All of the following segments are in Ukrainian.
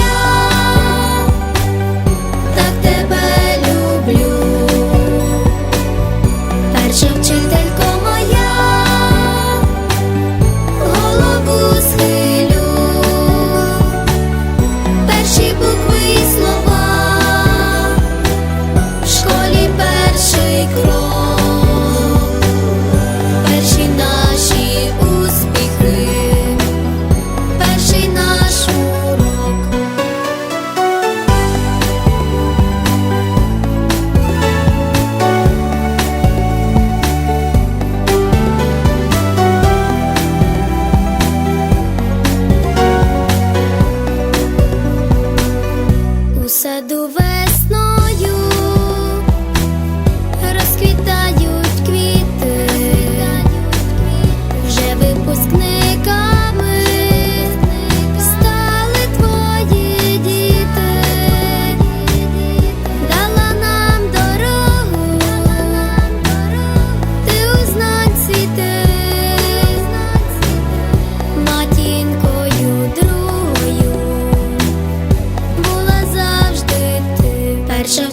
я так тебе.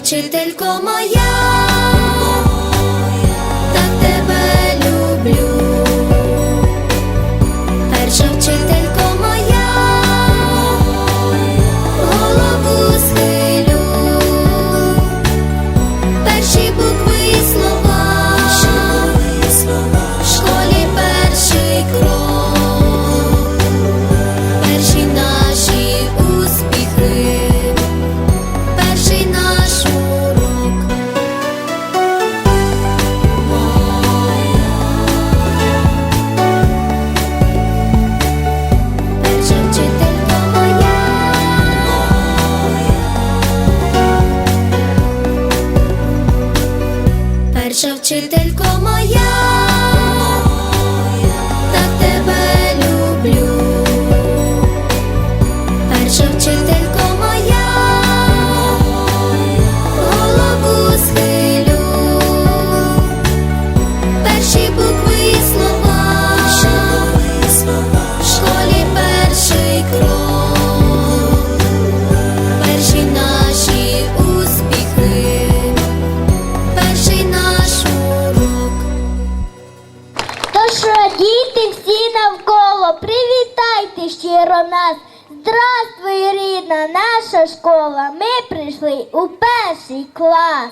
вчителько. вчителько моя. Щиро нас. Здравствуй, рідна наша школа. Ми прийшли у перший клас.